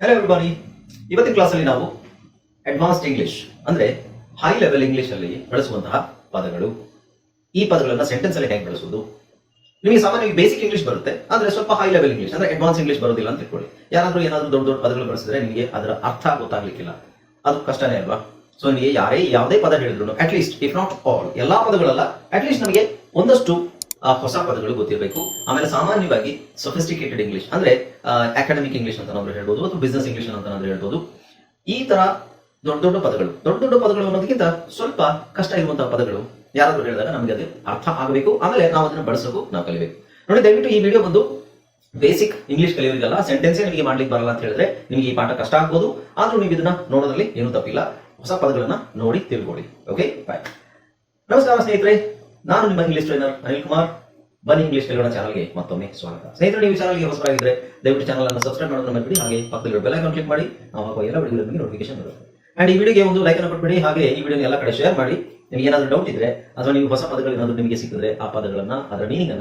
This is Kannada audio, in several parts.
ಹಲೋ ಎಲ್ಬಾನಿ ಇವತ್ತಿನ ಕ್ಲಾಸಲ್ಲಿ ನಾವು ಅಡ್ವಾನ್ಸ್ಡ್ ಇಂಗ್ಲಿಷ್ ಅಂದ್ರೆ ಹೈ ಲೆವೆಲ್ ಇಂಗ್ಲಿಷ್ ಅಲ್ಲಿ ಬಳಸುವಂತಹ ಪದಗಳು. ಈ ಪದಗಳನ್ನ ಸೆಂಟೆನ್ಸ್ ಅಲ್ಲಿ ಹೇಗೆ ಬಳಸುವುದು? ನಿಮಗೆ ಸಾಮಾನ್ಯವಾಗಿ ಬೇಸಿಕ್ ಇಂಗ್ಲಿಷ್ ಬರುತ್ತೆ, ಆದ್ರೆ ಸ್ವಲ್ಪ ಹೈ ಲೆವೆಲ್ ಇಂಗ್ಲಿಷ್ ಅಂದ್ರೆ ಅಡ್ವಾನ್ಸ್ ಇಂಗ್ಲಿಷ್ ಬರೋದಿಲ್ಲ ಅಂತ ಇಟ್ಕೊಳ್ಳಿ ಯಾರಾದ್ರೂ ಏನಾದ್ರೂ ದೊಡ್ಡ ದೊಡ್ಡ ಪದಗಳು ಬಳಸಿದ್ರೆ ನಿಮಗೆ ಅದರ ಅರ್ಥ ಗೊತ್ತಾಗ್ಲಿಕ್ಕಿಲ್ಲ. ಅದು ಕಷ್ಟನೇ ಅಲ್ವಾ? ಸೊ ನಿಮಗೆ ಯಾರೇ ಯಾವುದೇ ಪದ ಹೇಳಿದ್ರು ಅಟ್ಲೀಸ್ಟ್ ಇಫ್ ನಾಟ್ ಆಲ್ ಎಲ್ಲಾ ಪದಗಳಲ್ಲ ಅಟ್ಲೀಸ್ಟ್ ನಮಗೆ ಒಂದಷ್ಟು ಆ, ಹೊಸ ಪದಗಳು ಗೊತ್ತಿರಬೇಕು. ಆಮೇಲೆ ಸಾಮಾನ್ಯವಾಗಿ ಸೊಫಿಸ್ಟಿಕೇಟೆಡ್ ಇಂಗ್ಲಿಷ್ ಅಂದ್ರೆ ಅಕಾಡೆಮಿಕ್ ಇಂಗ್ಲಿಷ್ ಅಂತ ನಾವು ಹೇಳ್ಬೋದು ಅಥವಾ ಬಿಸ್ನೆಸ್ ಇಂಗ್ಲಿಷ್ ಅಂತ ನಾವು ಹೇಳ್ಬೋದು. ಈ ತರ ದೊಡ್ಡ ದೊಡ್ಡ ಪದಗಳು ದೊಡ್ಡ ದೊಡ್ಡ ಪದಗಳು ಅನ್ನೋದಕ್ಕಿಂತ ಸ್ವಲ್ಪ ಕಷ್ಟ ಇರುವಂತಹ ಪದಗಳು ಯಾರಾದರೂ ಹೇಳಿದಾಗ ನಮಗೆ ಅದು ಅರ್ಥ ಆಗಬೇಕು. ಆಮೇಲೆ ನಾವು ಅದನ್ನ ಬಳಸಬೇಕು ನಾವು ಕಲಿಬೇಕು. ನೋಡಿ ದಯವಿಟ್ಟು ಈ ವಿಡಿಯೋ ಬಂದು ಬೇಸಿಕ್ ಇಂಗ್ಲಿಷ್ ಕಲಿಯೋರಿಗಲ್ಲ ಸೆಂಟೆನ್ಸ್ ನಿಮಗೆ ಮಾಡ್ಲಿಕ್ಕೆ ಬರಲ್ಲ ಅಂತ ಹೇಳಿದ್ರೆ ನಿಮಗೆ ಈ ಪಾಠ ಕಷ್ಟ ಆಗ್ಬೋದು. ಆದ್ರೂ ನೀವು ಇದನ್ನ ನೋಡೋದ್ರಲ್ಲಿ ಏನೂ ತಪ್ಪಿಲ್ಲ. ಹೊಸ ಪದಗಳನ್ನ ನೋಡಿ ತಿಳ್ಕೊಳ್ಳಿ. ಓಕೆ ಬಾಯ್ ನಮಸ್ಕಾರ ಸ್ನೇಹಿತರೆ. ನಾನು ನಿಮ್ಮ ಇಂಗ್ಲಿಷ್ ಟ್ರೈನರ್ ಅನಿಲ್ ಕುಮಾರ್. ಬನ್ನಿ ಇಂಗ್ಲಿಷ್ ಕಲಿಯೋಣ ಚಾನಲ್ಗೆ ಮತ್ತೊಮ್ಮೆ ಸ್ವಾಗತ. ಸ್ನೇಹಿತರೆ, ನೀವು ಚಾನಲ್ಗೆ ಹೊಸಬರಾಗಿದ್ರೆ ದಯವಿಟ್ಟು ಚಾನಲ್ ಅನ್ನು ಸಬ್ಸ್ಕ್ರೈಬ್ ಮಾಡೋದನ್ನ ಮರಿಬೇಡಿ. ಹಾಗೆ ಪಕ್ಕದಲ್ಲಿ ಬೆಲ್ ಐಕಾನ್ ಕ್ಲಿಕ್ ಮಾಡಿ. ನಾವು ಹಾಕುವ ಎಲ್ಲ ವಿಡಿಯೋ ನಿಮಗೆ ನೋಟಿಫಿಕೇಶನ್ ಬರುತ್ತೆ. ಅಂಡ್ ಈ ವಿಡಿಯೋಗೆ ಒಂದು ಲೈಕ್ ಅನ್ನು ಕೊಟ್ಬಿಡಿ. ಹಾಗೆ ಈ ವಿಡಿಯೋ ಎಲ್ಲ ಕಡೆ ಶೇರ್ ಮಾಡಿ. ನಿಮಗೆ ಏನಾದರೂ ಡೌಟ್ ಇದ್ರೆ ಅಥವಾ ನೀವು ಹೊಸ ಪದಗಳು ಏನಾದರೂ ನಿಮಗೆ ಸಿಕ್ಕಿದ್ರೆ ಆ ಪದಗಳನ್ನ, ಅದರ ಮೀನಿಂಗ್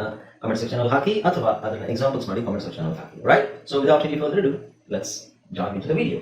ಕಮೆಂಟ್ ಸೆಕ್ಷನ್ ಅಲ್ಲಿ ಹಾಕಿ ಅಥವಾ ಅದರ ಎಕ್ಸಾಂಪಲ್ಸ್ ಮಾಡಿ ಕಮೆಂಟ್ ಸೆಕ್ಷನ್ ಅಲ್ಲಿ ಹಾಕಿ. Right so without any further ado let's join in the video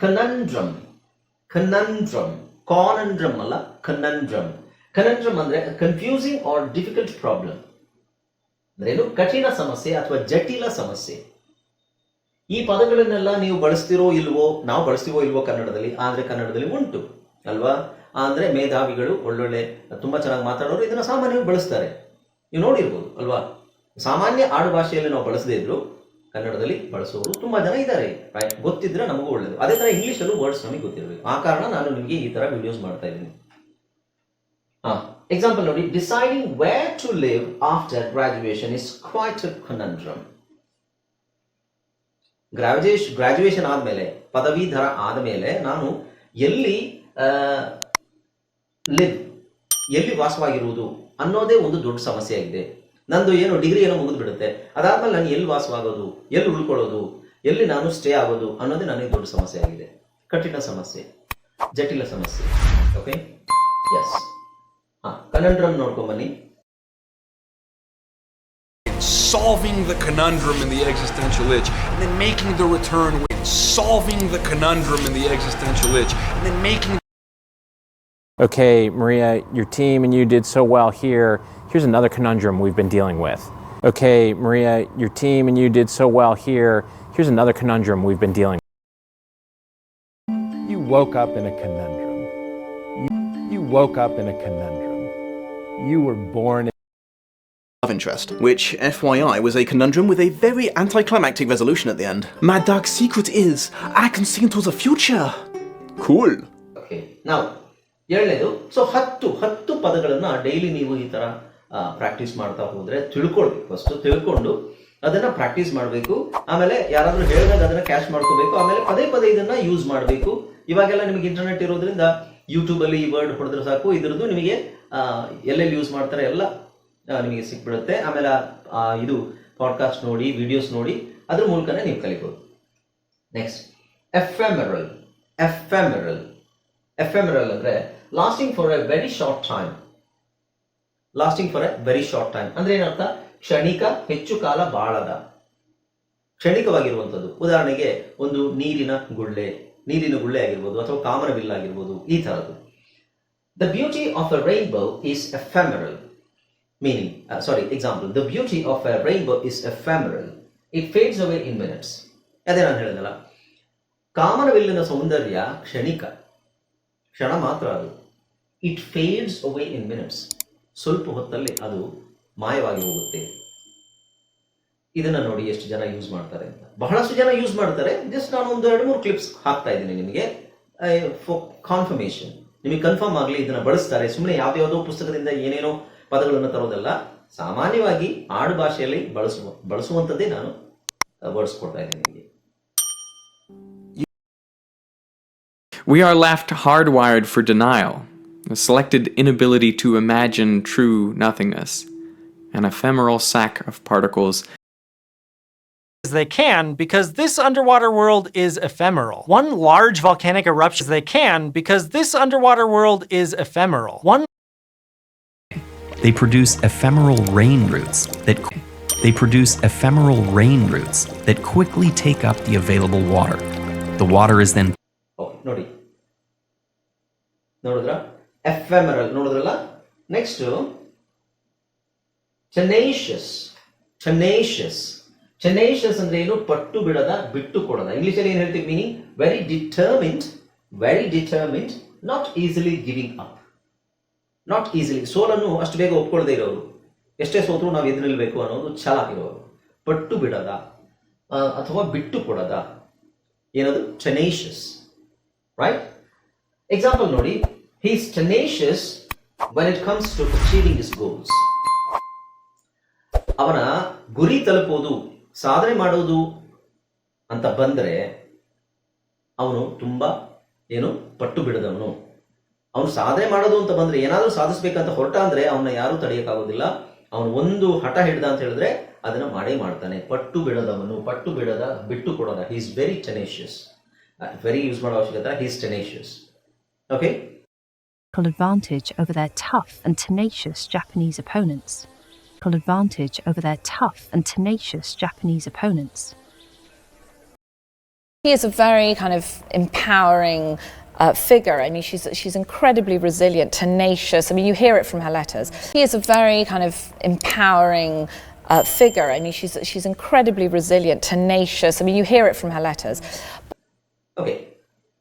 ಕನಂಡ್ರಮ್ ಕನಂಡ್ರಮ್ ಕಾನಂಡ್ರಮ್ ಅಲ್ಲ ಕನಂಡ್ರಮ್ ಕನಂಡ್ರಮ್ ಅಂದ್ರೆ ಕನ್ಫ್ಯೂಸಿಂಗ್ ಆರ್ ಡಿಫಿಕಲ್ಟ್ ಪ್ರಾಬ್ಲಮ್ ಅಂದ್ರೇನು ಕಠಿಣ ಸಮಸ್ಯೆ ಅಥವಾ ಜಟಿಲ ಸಮಸ್ಯೆ. ಈ ಪದಗಳನ್ನೆಲ್ಲ ನೀವು ಬಳಸ್ತಿರೋ ಇಲ್ವೋ, ನಾವು ಬಳಸ್ತೀವೋ ಇಲ್ವೋ ಕನ್ನಡದಲ್ಲಿ, ಆದ್ರೆ ಕನ್ನಡದಲ್ಲಿ ಉಂಟು, ಅಲ್ವಾ? ಅಂದ್ರೆ ಮೇಧಾವಿಗಳು ಒಳ್ಳೊಳ್ಳೆ, ತುಂಬಾ ಚೆನ್ನಾಗಿ ಮಾತಾಡೋರು ಇದನ್ನ ಸಾಮಾನ್ಯವಾಗಿ ಬಳಸ್ತಾರೆ. ನೀವು ನೋಡಿರ್ಬೋದು, ಅಲ್ವಾ? ಸಾಮಾನ್ಯ ಆಡು ಭಾಷೆಯಲ್ಲಿ ನಾವು ಬಳಸದೇ ಇದ್ರು ಕನ್ನಡದಲ್ಲಿ ಬಳಸುವವರು ತುಂಬಾ ಜನ ಇದ್ದಾರೆ ಗೊತ್ತಿದ್ರೆ ನಮಗೂ ಒಳ್ಳೇದು. ಅದೇ ತರ ಇಂಗ್ಲಿಷ್ ಅಲ್ಲೂ ವರ್ಡ್ಸ್ ನಮಗೆ ಗೊತ್ತಿರಬೇಕು. ಆ ಕಾರಣ ನಾನು ನಿಮಗೆ ಈ ತರ ವಿಡಿಯೋಸ್ ಮಾಡ್ತಾ ಇದ್ದೀನಿ. ಹಾ ಎಕ್ಸಾಂಪಲ್ ನೋಡಿ deciding where to live after graduation is quite conundrum ಗ್ರಾಜುಯೇಷ್ graduation ಆದಮೇಲೆ, ಪದವೀಧರ ಆದಮೇಲೆ ನಾನು ಎಲ್ಲಿ ಲಿವ್ ಎಲ್ಲಿ ವಾಸವಾಗಿರುವುದು ಅನ್ನೋದೇ ಒಂದು ದೊಡ್ಡ ಸಮಸ್ಯೆ ಆಗಿದೆ. ನಂದು ಏನು ಡಿಗ್ರಿ ಏನೋ ಮುಗಿದು ಬಿಡುತ್ತೆ ಅದಾದ್ಮೇಲೆ ನಾನು ಎಲ್ಲಿ ವಾಸವಾಗೋದು ಎಲ್ಲಿ ಉಳ್ಕೊಳ್ಳೋದು ಎಲ್ಲಿ ನಾನು ಸ್ಟೇ ಆಗೋದು ಅನ್ನೋದೇ ನನಗೆ ದೊಡ್ಡ ಸಮಸ್ಯೆ ಆಗಿದೆ ಕಠಿಣ ಸಮಸ್ಯೆ ಜಟಿಲ ಸಮಸ್ಯೆ ಓಕೆ ಎಸ್ ಹಾ ಕನಂಡ್ರಮ್ ನೋಡ್ಕೊಂಬನ್ನಿ solving the conundrum in the existential itch, and then making the return with solving the conundrum in the existential itch, and then making okay, Maria, your team and you did so well here. Here's another conundrum we've been dealing with. Okay, Maria, your team and you did so well here. Here's another conundrum we've been dealing with. You woke up in a conundrum. You, woke up in a conundrum. You were born in love interest, which, FYI, was a conundrum with a very anticlimactic resolution at the end. My dark secret is, I can see into the future! Cool. Okay, now, ಎರಡನೇದು ಸೊ ಹತ್ತು ಹತ್ತು ಪದಗಳನ್ನು ಡೈಲಿ ನೀವು ಈ ತರ ಪ್ರಾಕ್ಟೀಸ್ ಮಾಡ್ತಾ ಹೋದ್ರೆ ತಿಳ್ಕೊಳ್ಬೇಕು. ಫಸ್ಟ್ ತಿಳ್ಕೊಂಡು ಅದನ್ನ ಪ್ರಾಕ್ಟೀಸ್ ಮಾಡಬೇಕು. ಆಮೇಲೆ ಯಾರಾದರೂ ಹೇಳಿದಾಗ ಅದನ್ನ ಕ್ಯಾಶ್ ಮಾಡ್ಕೋಬೇಕು. ಆಮೇಲೆ ಪದೇ ಪದೇ ಇದನ್ನ ಯೂಸ್ ಮಾಡಬೇಕು. ಇವಾಗೆಲ್ಲ ನಿಮಗೆ ಇಂಟರ್ನೆಟ್ ಇರೋದ್ರಿಂದ ಯೂಟ್ಯೂಬಲ್ಲಿ ಈ ವರ್ಡ್ ಹೊಡೆದ್ರೆ ಸಾಕು. ಇದ್ರದ್ದು ನಿಮಗೆ ಎಲ್ಲೆಲ್ಲಿ ಯೂಸ್ ಮಾಡ್ತಾರೆ ಎಲ್ಲ ನಿಮಗೆ ಸಿಕ್ಬಿಡುತ್ತೆ. ಆಮೇಲೆ ಇದು ಪಾಡ್ಕಾಸ್ಟ್ ನೋಡಿ ವಿಡಿಯೋಸ್ ನೋಡಿ, ಅದ್ರ ಮೂಲಕನೇ ನೀವು ಕಲಿಬೋದು. ನೆಕ್ಸ್ಟ್ ಎಫೆಮರಲ್ ಎಫೆಮರಲ್ ಎರಲ್ ಅಂದ್ರೆ lasting for a very short time lasting for a very short time ಅಂದ್ರೆ ಏನರ್ಥ? ಕ್ಷಣಿಕ ಹೆಚ್ಚು ಕಾಲ ಬಾಳದ. ಕ್ಷಣಿಕವಾಗಿರುವಂಥದ್ದು. ಉದಾಹರಣೆಗೆ ಒಂದು ನೀರಿನ ಗುಳ್ಳೆ ನೀರಿನ ಗುಳ್ಳೆ ಆಗಿರ್ಬೋದು ಅಥವಾ ಕಾಮನಬಿಲ್ ಆಗಿರ್ಬೋದು ಈ ತರದ್ದು the beauty of a rainbow is ephemeral meaning sorry example the beauty of a rainbow is ephemeral it fades away in minutes ಅದೇ ನಾನು ಹೇಳಿದಲ್ಲ ಕಾಮನಬಿಲ್ಲಿನ ಸೌಂದರ್ಯ ಕ್ಷಣಿಕ. ಕ್ಷಣ ಮಾತ್ರ ಅದು. It fails away in minutes ಸ್ವಲ್ಪ ಹೊತ್ತಲ್ಲಿ ಅದು ಮಾಯವಾಗಿ ಹೋಗುತ್ತೆ. ಇದನ್ನ ನೋಡಿ ಎಷ್ಟು ಜನ ಯೂಸ್ ಮಾಡ್ತಾರೆ ಅಂತ. ಬಹಳಷ್ಟು ಜನ ಯೂಸ್ ಮಾಡ್ತಾರೆ. ಜಸ್ಟ್ ನಾನು ಒಂದು ಎರಡು ಮೂರು ಕ್ಲಿಪ್ಸ್ ಹಾಕ್ತಾ ಇದ್ದೀನಿ ನಿಮಗೆ. ಫಾರ್ ಕಾನ್ಫರ್ಮೇಶನ್ ನಿಮಗೆ ಕನ್ಫರ್ಮ್ ಆಗಲಿ ಇದನ್ನ ಬಳಸ್ತಾರೆ. ಸುಮ್ಮನೆ ಯಾವ್ದಾವುದೋ ಪುಸ್ತಕದಿಂದ ಏನೇನೋ ಪದಗಳನ್ನು ತರೋದಲ್ಲ. ಸಾಮಾನ್ಯವಾಗಿ ಆಡು ಭಾಷೆಯಲ್ಲಿ ಬಳಸುವ ಬಳಸುವಂಥದ್ದೇ ನಾನು ವರ್ಡ್ಸ್ ಕೊಡ್ತಾ ಇದ್ದೀನಿ ನಿಮಗೆ. We are left hardwired for denial, a selected inability to imagine true nothingness, an ephemeral sack of particles they can because this underwater world is ephemeral. One large volcanic eruption they can because this underwater world is ephemeral. One they produce ephemeral rain roots that they produce ephemeral rain roots that quickly take up the available water. The water is then oh, ಎಫೆಮರಲ್ ನೋಡಿದ್ರಲ್ಲ? ನೆಕ್ಸ್ಟ್ ಟೆನೇಷಿಯಸ್ ಟೆನೇಷಿಯಸ್ ಟೆನೇಷಿಯಸ್ ಅಂದ್ರೆ ಏನು? ಪಟ್ಟು ಬಿಡದ, ಬಿಟ್ಟು ಕೊಡದ. ಇಂಗ್ಲಿಷಲ್ಲಿ ಏನು ಹೇಳ್ತೀವಿ meaning very determined very determined not easily giving up not easily ಸೋಲನ್ನು ಅಷ್ಟು ಬೇಗ ಒಪ್ಕೊಳ್ಳದೆ ಇರೋರು. ಎಷ್ಟೇ ಸೋತರು ನಾವು ಎದುರು ನಿಲ್ಬೇಕು ಅನ್ನೋದು ಛಲ ಇರೋರು. ಪಟ್ಟು ಬಿಡದ ಅಥವಾ ಬಿಟ್ಟು ಕೊಡದ. ಏನದು? ಟೆನೇಷಿಯಸ್ ರೈಟ್ ಎಕ್ಸಾಂಪಲ್ ನೋಡಿ. ಹಿ is tenacious when it comes to achieving his goals. ಅವನ ಗುರಿ ತಲುಪೋದು, ಸಾಧನೆ ಮಾಡೋದು ಅಂತ ಬಂದರೆ ಅವನು ತುಂಬ ಏನು ಪಟ್ಟು ಬಿಡದವನು. ಅವನು ಸಾಧನೆ ಮಾಡೋದು ಅಂತ ಬಂದರೆ ಏನಾದರೂ ಸಾಧಿಸ್ಬೇಕಂತ ಹೊರಟ ಅಂದರೆ ಅವನ್ನ ಯಾರೂ ತಡೆಯೋಕ್ಕಾಗೋದಿಲ್ಲ. ಅವನು ಒಂದು ಹಠ ಹಿಡ್ದ ಅಂತ ಹೇಳಿದ್ರೆ ಅದನ್ನು ಮಾಡೇ ಮಾಡ್ತಾನೆ. ಪಟ್ಟು ಬಿಡದವನು, ಪಟ್ಟು ಬಿಡದ ಬಿಟ್ಟು ಕೊಡೋದ. He is very tenacious very use ಮಾಡೋ ಅವಶ್ಯಕತೆ he is tenacious okay advantage over their tough and tenacious Japanese opponents. Advantage over their tough and tenacious Japanese opponents. She is a very kind of empowering uh, figure. I mean, she's she's incredibly resilient, tenacious. I mean, you hear it from her letters. She is a very kind of empowering uh, figure. I mean, she's she's incredibly resilient, tenacious. I mean, you hear it from her letters. Okay,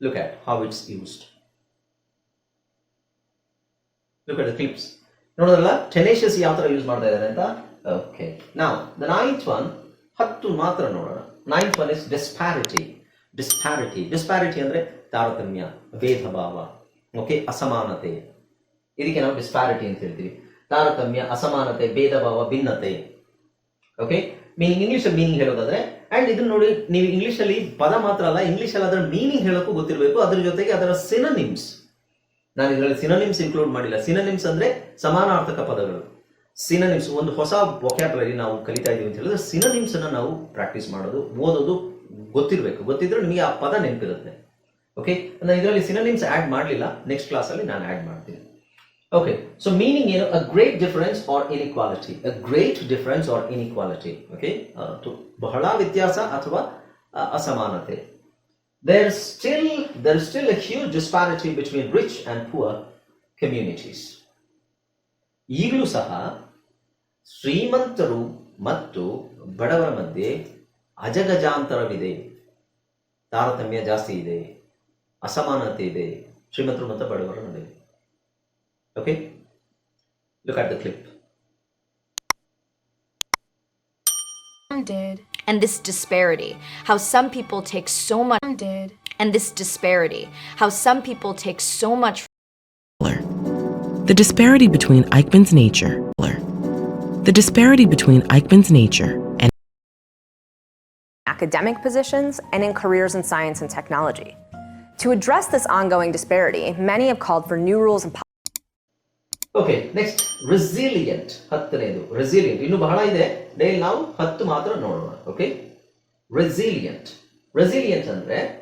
look at how it's used. Look at the. ನೋಡೋದಲ್ಲ ಟೆನೇಷಿಯಸ್ ಯಾವ ಥರ ಯೂಸ್ ಮಾಡ್ತಾ ಇದ್ದಾರೆ ಅಂತ? ಓಕೆ ನಾವು ದ ನೈನ್ತ್ ಒನ್ ಹತ್ತು ಮಾತ್ರ ನೋಡೋಣ. Ninth one is disparity disparity disparity ಅಂದರೆ ತಾರತಮ್ಯ ಭೇದ ಭಾವ ಓಕೆ ಅಸಮಾನತೆ. ಇದಕ್ಕೆ ನಾವು ಡಿಸ್ಪ್ಯಾರಿಟಿ ಅಂತ ಹೇಳ್ತೀವಿ. ತಾರತಮ್ಯ, ಅಸಮಾನತೆ ಭೇದ ಭಾವ ಭಿನ್ನತೆ ಓಕೆ ಮೀನಿಂಗ್ ಇಂಗ್ಲಿಷ್ ಮೀನಿಂಗ್ ಹೇಳೋದಾದ್ರೆ ಅಂಡ್ ಇದನ್ನ ನೋಡಿ, ನೀವು ಇಂಗ್ಲಿಷ್ ಅಲ್ಲಿ ಪದ ಮಾತ್ರ ಅಲ್ಲ ಇಂಗ್ಲಿಷ್ ಅಲ್ಲಿ ಅದರ ಮೀನಿಂಗ್ ಹೇಳೋಕ್ಕೂ ಗೊತ್ತಿರಬೇಕು. ಅದ್ರ ಜೊತೆಗೆ ಅದರ ಸಿನನಿಮ್ಸ್ ನಾನು ಇದರಲ್ಲಿ ಸಿನನಿಮ್ಸ್ ಇನ್ಕ್ಲೂಡ್ ಮಾಡಿಲ್ಲ. ಸಿನನಿಮ್ಸ್ ಅಂದ್ರೆ ಸಮಾನಾರ್ಥಕ ಪದಗಳು. ಸಿನನಿಮ್ಸ್ ಒಂದು ಹೊಸ ವೊಕ್ಯಾಬ್ರರಿ ನಾವು ಕಲಿತಾ ಇದೀವಿ ಅಂತ ಹೇಳಿದ್ರೆ ಸಿನನಿಮ್ಸ್ ಅನ್ನ ನಾವು ಪ್ರಾಕ್ಟೀಸ್ ಮಾಡೋದು, ಓದೋದು ಗೊತ್ತಿರಬೇಕು. ಗೊತ್ತಿದ್ರೆ ನಿಮಗೆ ಆ ಪದ ನೆನಪಿರುತ್ತೆ. ಓಕೆ ನಾನು ಇದರಲ್ಲಿ ಸಿನನಿಮ್ಸ್ ಆಡ್ ಮಾಡಲಿಲ್ಲ. ನೆಕ್ಸ್ಟ್ ಕ್ಲಾಸ್ ಅಲ್ಲಿ ನಾನು ಆಡ್ ಮಾಡ್ತೀನಿ. ಓಕೆ ಸೊ ಮೀನಿಂಗ್ ಏನು? A great difference or inequality a great difference or inequality okay ಬಹಳ ವ್ಯತ್ಯಾಸ ಅಥವಾ ಅಸಮಾನತೆ. there still there is still a huge disparity between rich and poor communities ಈಗಲೂ ಸಹ ಶ್ರೀಮಂತರು ಮತ್ತು ಬಡವರ ಮಧ್ಯೆ ಅಜಗಜಾಂತರವಿದೆ ತಾರತಮ್ಯ ಜಾಸ್ತಿ ಇದೆ ಅಸಮಾನತೆ ಇದೆ ಶ್ರೀಮಂತರು ಮತ್ತು ಬಡವರ ನಡುವೆ okay look at the clip did. And this disparity, how some people take so much did. And this disparity, how some people take so much The disparity between Eichmann's nature. The disparity between Eichmann's nature and academic positions and in careers in science and technology. To address this ongoing disparity, many have called for new rules and okay next resilient ಹತ್ತನೇದು. Resilient ಇನ್ನು ಬಹಳ ಇದೆ. ಡೈಲಿ ನಾವು ಹತ್ತು ಮಾತ್ರ ನೋಡೋಣ ಓಕೆ ರೆಸಿಲಿಯಂಟ್ ರೆಸಿಲಿಯಂಟ್ ಅಂದ್ರೆ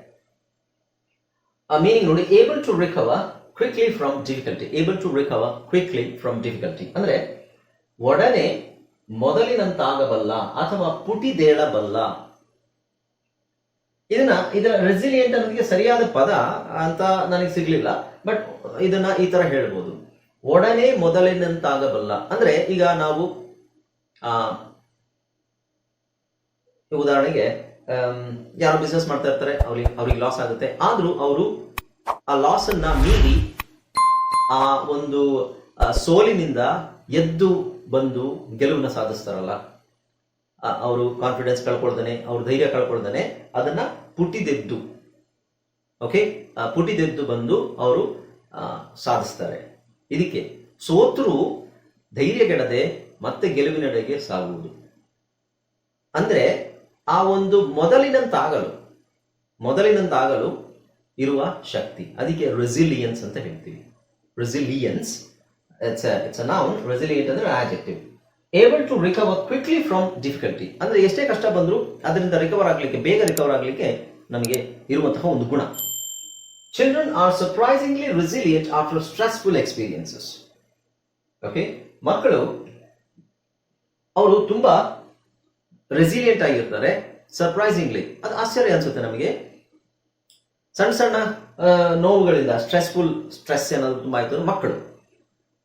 ಮೀನಿಂಗ್ ನೋಡಿ able to recover quickly from difficulty able to recover quickly from difficulty ಅಂದ್ರೆ, ಒಡನೆ ಮೊದಲಿನಂತಾಗಬಲ್ಲ ಅಥವಾ ಪುಟಿದೇಳಬಲ್ಲ. ಇದನ್ನ, ಇದರ ರೆಸಿಲಿಯಂಟ್ ಅನ್ನೋದಕ್ಕೆ ಸರಿಯಾದ ಪದ ಅಂತ ನನಗೆ ಸಿಗ್ಲಿಲ್ಲ ಬಟ್ ಇದನ್ನ ಈ ತರ ಹೇಳ್ಬೋದು. ಒಡನೆ ಮೊದಲಿನಂತಾಗಬಲ್ಲ. ಅಂದ್ರೆ ಈಗ ನಾವು, ಆ ಉದಾಹರಣೆಗೆ ಯಾರು ಬಿಸ್ನೆಸ್ ಮಾಡ್ತಾ ಇರ್ತಾರೆ, ಅವ್ರಿಗೆ ಅವ್ರಿಗೆ ಲಾಸ್ ಆಗುತ್ತೆ. ಆದ್ರೂ ಅವರು ಆ ಲಾಸ್ ಅನ್ನ ಮೀರಿ ಆ ಒಂದು ಸೋಲಿನಿಂದ ಎದ್ದು ಬಂದು ಗೆಲುವನ್ನ ಸಾಧಿಸ್ತಾರಲ್ಲ. ಅವರು ಕಾನ್ಫಿಡೆನ್ಸ್ ಕಳ್ಕೊಳ್ತಾನೆ, ಅವ್ರ ಧೈರ್ಯ ಕಳ್ಕೊಳ್ತಾನೆ, ಅದನ್ನ ಪುಟಿದೆದ್ದು. ಓಕೆ ಪುಟಿದೆದ್ದು ಬಂದು ಅವರು ಸಾಧಿಸ್ತಾರೆ. ಇದಕ್ಕೆ ಸೋತರು ಧೈರ್ಯಗೆಡದೆ ಮತ್ತೆ ಗೆಲುವಿನೆಡೆಗೆ ಸಾಗುವುದು. ಅಂದ್ರೆ ಆ ಒಂದು ಮೊದಲಿನಂತಾಗಲು ಮೊದಲಿನಂತಾಗಲು ಇರುವ ಶಕ್ತಿ. ಅದಕ್ಕೆ ರೆಸಿಲಿಯನ್ಸ್ ಅಂತ ಹೇಳ್ತೀವಿ. ರೆಸಿಲಿಯನ್ಸ್ ಇಟ್ಸ್ ನೌನ್ ರೆಸಿಲಿಯಂಟ್ ಅಂದ್ರೆ adjective able to recover quickly from difficulty ಅಂದ್ರೆ ಎಷ್ಟೇ ಕಷ್ಟ ಬಂದರೂ ಅದರಿಂದ ರಿಕವರ್ ಆಗಲಿಕ್ಕೆ, ಬೇಗ ರಿಕವರ್ ಆಗಲಿಕ್ಕೆ ನಮಗೆ ಇರುವಂತಹ ಒಂದು ಗುಣ. Children are surprisingly resilient after stressful experiences okay ಮಕ್ಕಳು, ಅವರು ತುಂಬಾ ರೆಸಿಲಿಯಂಟ್ ಆಗಿರ್ತಾರೆ ಸರ್ಪ್ರೈಸಿಂಗ್ಲಿ ಅದು ಆಶ್ಚರ್ಯ ಅನ್ಸುತ್ತೆ ನಮಗೆ. ಸಣ್ಣ ಸಣ್ಣ ನೋವುಗಳಿಂದ ಸ್ಟ್ರೆಸ್ಫುಲ್ ಸ್ಟ್ರೆಸ್ ಏನಾದ್ರು ತುಂಬ ಆಯ್ತು ಮಕ್ಕಳು.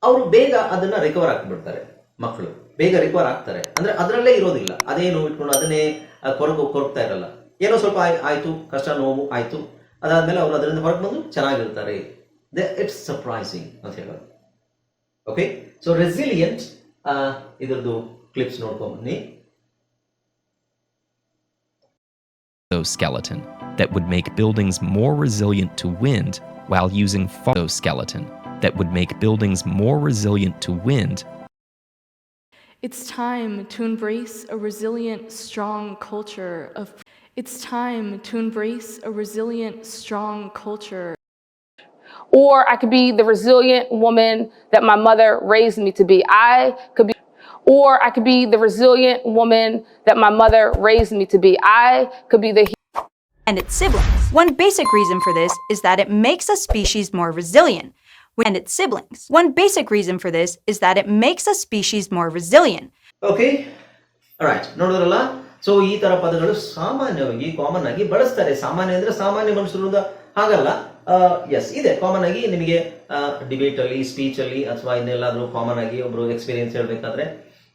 ಅವರು ಬೇಗ ಅದನ್ನ ರಿಕವರ್ ಆಗ್ಬಿಡ್ತಾರೆ, ಮಕ್ಕಳು. ಬೇಗ ರಿಕವರ್ ಆಗ್ತಾರೆ. ಅಂದ್ರೆ ಅದರಲ್ಲೇ ಇರೋದಿಲ್ಲ. ಅದೇ ನೋವು ಇಟ್ಕೊಂಡು ಅದನ್ನೇ ಕೊರಗು, ಕೊರಗ್ತಾ ಇರಲ್ಲ. ಏನೋ ಸ್ವಲ್ಪ ಆಯ್- ಆಯ್ತು, ಕಷ್ಟ, ನೋವು, ಆಯ್ತು. ಅದಾದ್ಮೇಲೆ ಅವರು ಅದರಿಂದ ಹೊರಗೆ ಬಂದು ಚೆನ್ನಾಗಿರ್ತಾರೆ ಇಟ್ಸ್ ಸರ್ಪ್ರೈಸಿಂಗ್ ಅಂತ ಹೇಳೋದು ಓಕೆ ಸೊ ರೆಸಿಲಿಯಂಟ್ ಇದ್ರದ್ದು ಕ್ಲಿಪ್ಸ್ ನೋಡ್ಕೊಂಡ್ ಬನ್ನಿ skeleton that would make buildings more resilient to wind while using skeleton that would make buildings more resilient to wind It's time to embrace a resilient, strong culture of. it's time to embrace a resilient, strong culture. Or I could be the resilient woman that my mother raised me to be. I could be or I could be the resilient woman that my mother raised me to be. I could be the and its siblings. One basic reason for this is that it makes a species more resilient and its siblings. One basic reason for this is that it makes a species more resilient. Okay. All right. Northern so ಈ ತರ ಪದಗಳು ಸಾಮಾನ್ಯವಾಗಿ ಕಾಮನ್ ಆಗಿ ಬಳಸ್ತಾರೆ. ಸಾಮಾನ್ಯ ಅಂದ್ರೆ ಸಾಮಾನ್ಯ ಮನುಷ್ಯರು ಹಾಗಲ್ಲ. ಎಸ್ ಇದೆ. ಕಾಮನ್ ಆಗಿ ನಿಮಗೆ ಡಿಬೇಟ್ ಅಲ್ಲಿ ಸ್ಪೀಚ್ ಅಲ್ಲಿ ಅಥವಾ ಇನ್ನೆಲ್ಲಾದ್ರೂ ಕಾಮನ್ ಆಗಿ ಒಬ್ರು ಎಕ್ಸ್ಪೀರಿಯನ್ಸ್ ಹೇಳ್ಬೇಕಾದ್ರೆ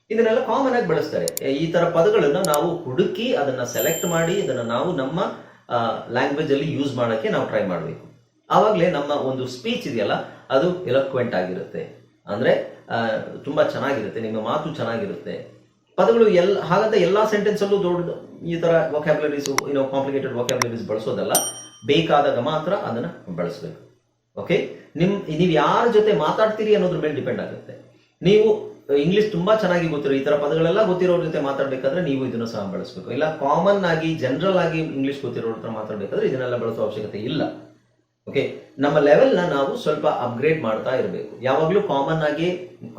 ಇದನ್ನೆಲ್ಲ ಕಾಮನ್ ಆಗಿ ಬಳಸ್ತಾರೆ. ಈ ತರ ಪದಗಳನ್ನು ನಾವು ಹುಡುಕಿ ಅದನ್ನ ಸೆಲೆಕ್ಟ್ ಮಾಡಿ ಅದನ್ನ ನಾವು ನಮ್ಮ ಲ್ಯಾಂಗ್ವೇಜ್ ಅಲ್ಲಿ ಯೂಸ್ ಮಾಡೋಕ್ಕೆ ನಾವು ಟ್ರೈ ಮಾಡಬೇಕು. ಆವಾಗಲೇ ನಮ್ಮ ಒಂದು ಸ್ಪೀಚ್ ಇದೆಯಲ್ಲ, ಅದು ಎಲಕ್ವೆಂಟ್ ಆಗಿರುತ್ತೆ. ಅಂದ್ರೆ ತುಂಬಾ ಚೆನ್ನಾಗಿರುತ್ತೆ. ನಿಮ್ಮ ಮಾತು ಚೆನ್ನಾಗಿರುತ್ತೆ. ಪದಗಳು ಎಲ್ಲ, ಹಾಗಂತ ಎಲ್ಲ ಸೆಂಟೆನ್ಸ್ ಅಲ್ಲೂ ದೊಡ್ಡ ಈ ತರ ವೊಕ್ಯಾಬ್ಯುಲರೀಸ್ ಏನೋ ಕಾಂಪ್ಲಿಕೇಟೆಡ್ ವೊಕ್ಯಾಬ್ಯುಲರೀಸ್ ಬಳಸೋದಲ್ಲ. ಬೇಕಾದಾಗ ಮಾತ್ರ ಅದನ್ನ ಬಳಸಬೇಕು. ಓಕೆ ನಿಮ್, ನೀವು ಯಾರ ಜೊತೆ ಮಾತಾಡ್ತೀರಿ ಅನ್ನೋದ್ರ ಮೇಲೆ ಡಿಪೆಂಡ್ ಆಗುತ್ತೆ. ನೀವು ಇಂಗ್ಲಿಷ್ ತುಂಬಾ ಚೆನ್ನಾಗಿ ಗೊತ್ತಿರೋ ಈ ತರ ಪದಗಳೆಲ್ಲ ಗೊತ್ತಿರೋರ ಜೊತೆ ಮಾತಾಡಬೇಕಾದ್ರೆ ನೀವು ಇದನ್ನು ಸಹ ಬಳಸಬೇಕು. ಇಲ್ಲ ಕಾಮನ್ ಆಗಿ ಜನರಲ್ ಆಗಿ ಇಂಗ್ಲಿಷ್ ಗೊತ್ತಿರೋರ ಹತ್ರ ಮಾತಾಡಬೇಕಾದ್ರೆ ಇದನ್ನೆಲ್ಲ ಬಳಸೋ ಅವಶ್ಯಕತೆ ಇಲ್ಲ. ಓಕೆ ನಮ್ಮ ಲೆವೆಲ್ನ ನಾವು ಸ್ವಲ್ಪ ಅಪ್ಗ್ರೇಡ್ ಮಾಡ್ತಾ ಇರಬೇಕು. ಯಾವಾಗಲೂ ಕಾಮನ್ ಆಗಿ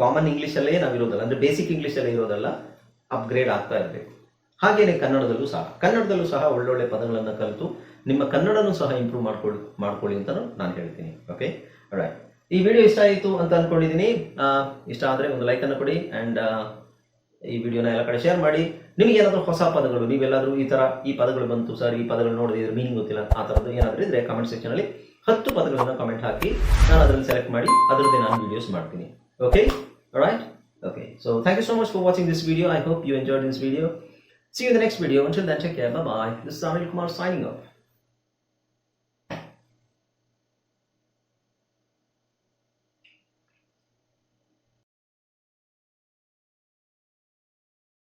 ಕಾಮನ್ ಇಂಗ್ಲಿಷ್ ಅಲ್ಲೇ ನಾವು ಇರೋದಲ್ಲ ಅಂದ್ರೆ ಬೇಸಿಕ್ ಇಂಗ್ಲಿಷ್ ಅಲ್ಲೇ ಇರೋದಲ್ಲ. ಅಪ್ಗ್ರೇಡ್ ಆಗ್ತಾ ಇರಬೇಕು. ಹಾಗೇನೆ ಕನ್ನಡದಲ್ಲೂ ಸಹ. ಕನ್ನಡದಲ್ಲೂ ಸಹ ಒಳ್ಳೊಳ್ಳೆ ಪದಗಳನ್ನು ಕಲಿತು ನಿಮ್ಮ ಕನ್ನಡನೂ ಸಹ ಇಂಪ್ರೂವ್ ಮಾಡ್ಕೊಳ್ಳಿ ಮಾಡ್ಕೊಳ್ಳಿ ಅಂತ ನಾನು ಹೇಳ್ತೀನಿ. ಓಕೆ ರೈಟ್ ಈ ವಿಡಿಯೋ ಇಷ್ಟ ಆಯಿತು ಅಂತ ಅಂದ್ಕೊಂಡಿದ್ದೀನಿ ಇಷ್ಟ ಆದರೆ ಒಂದು ಲೈಕನ್ನು ಕೊಡಿ ಆ್ಯಂಡ್ ಈ ವಿಡಿಯೋನ ಎಲ್ಲ ಕಡೆ ಶೇರ್ ಮಾಡಿ. ನಿಮಗೆ ಏನಾದರೂ ಹೊಸ ಪದಗಳು, ನೀವೆಲ್ಲಾದರೂ ಈ ಥರ ಈ ಪದಗಳು ಬಂತು ಸರ್ ಈ ಪದಗಳು ನೋಡಿದ್ರೆ ಮೀನಿಂಗ್ ಗೊತ್ತಿಲ್ಲ, ಆ ಥರದ್ದು ಏನಾದರೂ ಇದ್ರೆ ಕಮೆಂಟ್ ಸೆಕ್ಷನಲ್ಲಿ ಹತ್ತು ಪದಗಳನ್ನು ಕಮೆಂಟ್ ಹಾಕಿ ನಾನು ಅದರಲ್ಲಿ ಸೆಲೆಕ್ಟ್ ಮಾಡಿ ಅದರದ್ದೇ ನಾನು ವಿಡಿಯೋಸ್ ಮಾಡ್ತೀನಿ. Okay right So thank you so much for watching this video. I hope you enjoyed this video. See you in the next video. Until then, take care. Bye bye. This is Anil Kumar signing off.